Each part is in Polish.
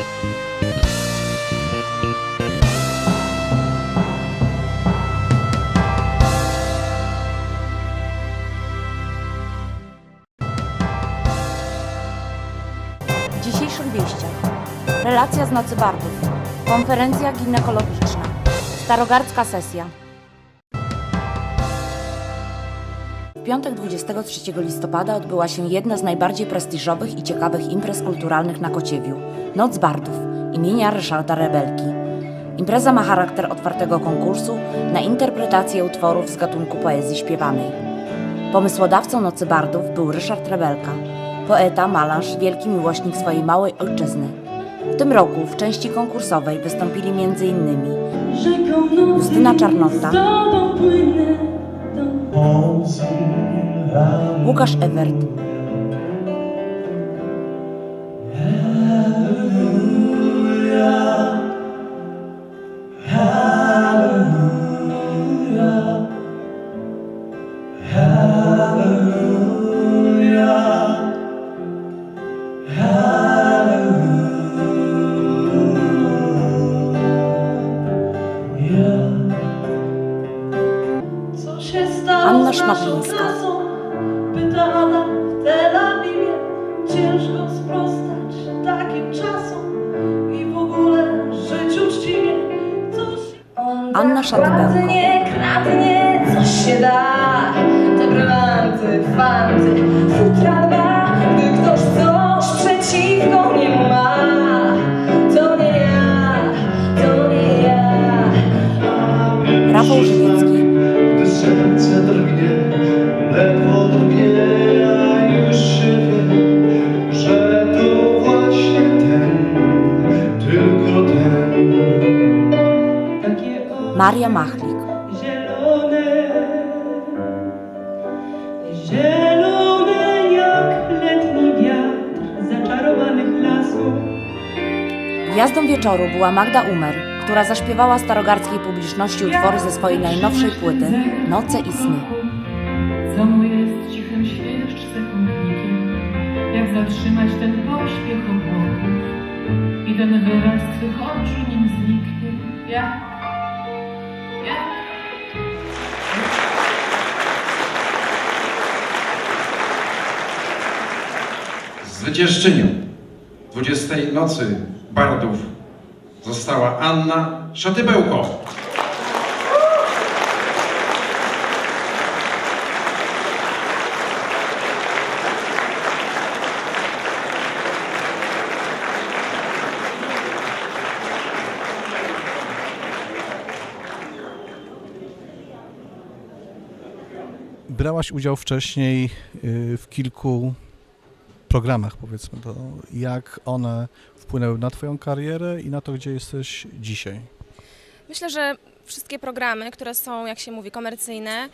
W dzisiejszych. Relacja z Nocy Bardów. Konferencja ginekologiczna. Starogardzka sesja. W piątek 23 listopada odbyła się jedna z najbardziej prestiżowych i ciekawych imprez kulturalnych na Kociewiu Noc Bardów imienia Ryszarda Rebelki. Impreza ma charakter otwartego konkursu na interpretację utworów z gatunku poezji śpiewanej. Pomysłodawcą Nocy Bardów był Ryszard Rebelka, poeta, malarz, wielki miłośnik swojej małej ojczyzny. W tym roku w części konkursowej wystąpili m.in. Justyna Czarnota, Lukáš Evert. Anna Szmaglińska. Pyta Ada w Tel Awiwie, ciężko sprostać takim czasom i w ogóle żyć uczciwie. Coś Anna Szatybełko. kradnie, kradnie, coś się da. Te brylanty, fanty, futra dwa. Gdy ktoś coś przeciwko niemu ma, to nie ja, to nie ja. Rafał Maria Machlik, Zielone, zielone jak letni wiatr zaczarowanych lasów. Gwiazdą wieczoru była Magda Umer, która zaśpiewała starogardzkiej publiczności utwory ze swojej najnowszej płyty Noce i sny. Co mu jest cichym świerszcz sekundnikiem, jak zatrzymać ten pośpiech obłoków i ten wyraz twych oczu nim zniknie, jak, jak Zwyciężczynią 20 nocy bardów została Anna Szatybełko. Brałaś udział wcześniej y, w kilku programach, powiedzmy to. Jak one wpłynęły na Twoją karierę i na to, gdzie jesteś dzisiaj? Myślę, że wszystkie programy, które są, jak się mówi, komercyjne,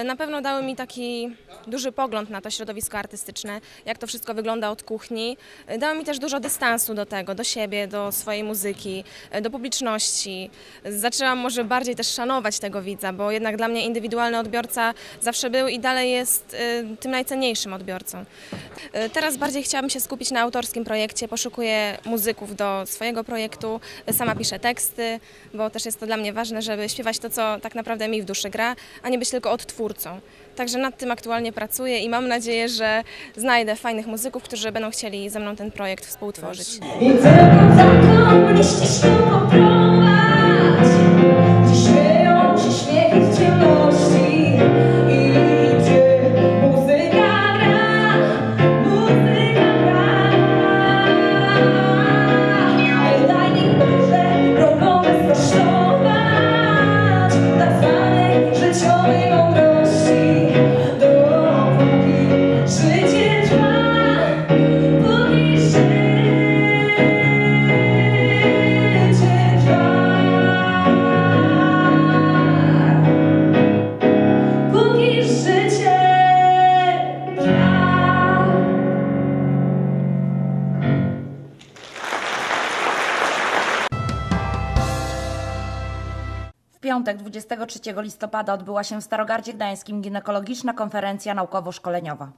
y, na pewno dały mi taki duży pogląd na to środowisko artystyczne, jak to wszystko wygląda od kuchni. Y, Dały mi też dużo dystansu do tego, do siebie, do swojej muzyki, y, do publiczności. Zaczęłam może bardziej też szanować tego widza, bo jednak dla mnie indywidualny odbiorca zawsze był i dalej jest tym najcenniejszym odbiorcą. Teraz bardziej chciałabym się skupić na autorskim projekcie, poszukuję muzyków do swojego projektu, sama piszę teksty, bo też jest to dla mnie ważne, żeby śpiewać to, co tak naprawdę mi w duszy gra, a nie być tylko odtwórcą. Także nad tym aktualnie pracuję i mam nadzieję, że znajdę fajnych muzyków, którzy będą chcieli ze mną ten projekt współtworzyć. Piątek 23 listopada odbyła się w Starogardzie Gdańskim ginekologiczna konferencja naukowo-szkoleniowa.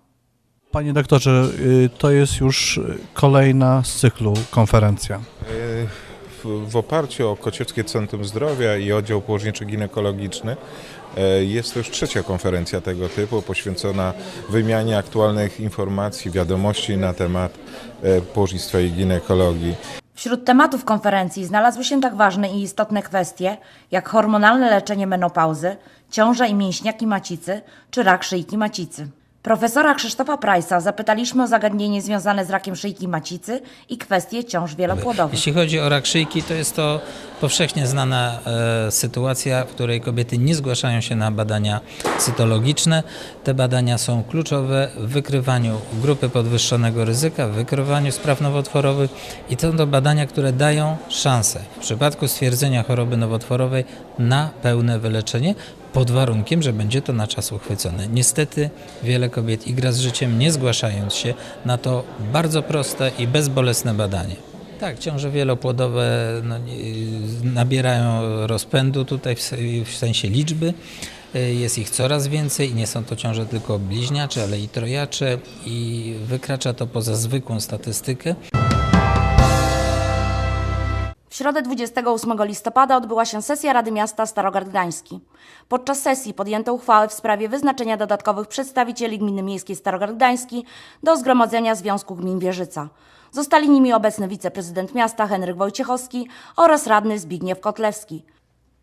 Panie doktorze, y, to jest już y, kolejna z cyklu konferencja. w, w oparciu o Kociewskie Centrum Zdrowia i Oddział Położniczy-Ginekologiczny e, jest to już trzecia konferencja tego typu poświęcona wymianie aktualnych informacji, wiadomości na temat położnictwa i ginekologii. Wśród tematów konferencji znalazły się tak ważne i istotne kwestie, jak hormonalne leczenie menopauzy, ciąża i mięśniaki macicy czy rak szyjki macicy. Profesora Krzysztofa Prajsa zapytaliśmy o zagadnienie związane z rakiem szyjki macicy i kwestie ciąż wielopłodowych. Jeśli chodzi o rak szyjki, to jest to powszechnie znana e, sytuacja, w której kobiety nie zgłaszają się na badania cytologiczne. Te badania są kluczowe w wykrywaniu grupy podwyższonego ryzyka, w wykrywaniu spraw nowotworowych i to są badania, które dają szansę w przypadku stwierdzenia choroby nowotworowej na pełne wyleczenie pod warunkiem, że będzie to na czas uchwycone. Niestety wiele kobiet igra z życiem, nie zgłaszając się na to bardzo proste i bezbolesne badanie. Tak, ciąże wielopłodowe no, nabierają rozpędu tutaj w, w sensie liczby. Y, Jest ich coraz więcej i nie są to ciąże tylko bliźniacze, ale i trojacze i wykracza to poza zwykłą statystykę. Środę 28 listopada odbyła się sesja Rady Miasta Starogard Gdański. Podczas sesji podjęto uchwałę w sprawie wyznaczenia dodatkowych przedstawicieli Gminy Miejskiej Starogard Gdański do Zgromadzenia Związku Gmin Wieżyca. Zostali nimi obecny wiceprezydent miasta Henryk Wojciechowski oraz radny Zbigniew Kotlewski.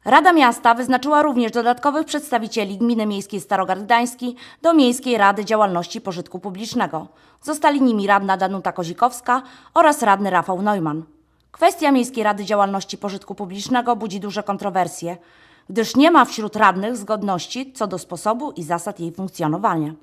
Rada Miasta wyznaczyła również dodatkowych przedstawicieli Gminy Miejskiej Starogard Gdański do Miejskiej Rady Działalności Pożytku Publicznego. Zostali nimi radna Danuta Kozikowska oraz radny Rafał Neumann. Kwestia Miejskiej Rady Działalności Pożytku Publicznego budzi duże kontrowersje, gdyż nie ma wśród radnych zgodności co do sposobu i zasad jej funkcjonowania.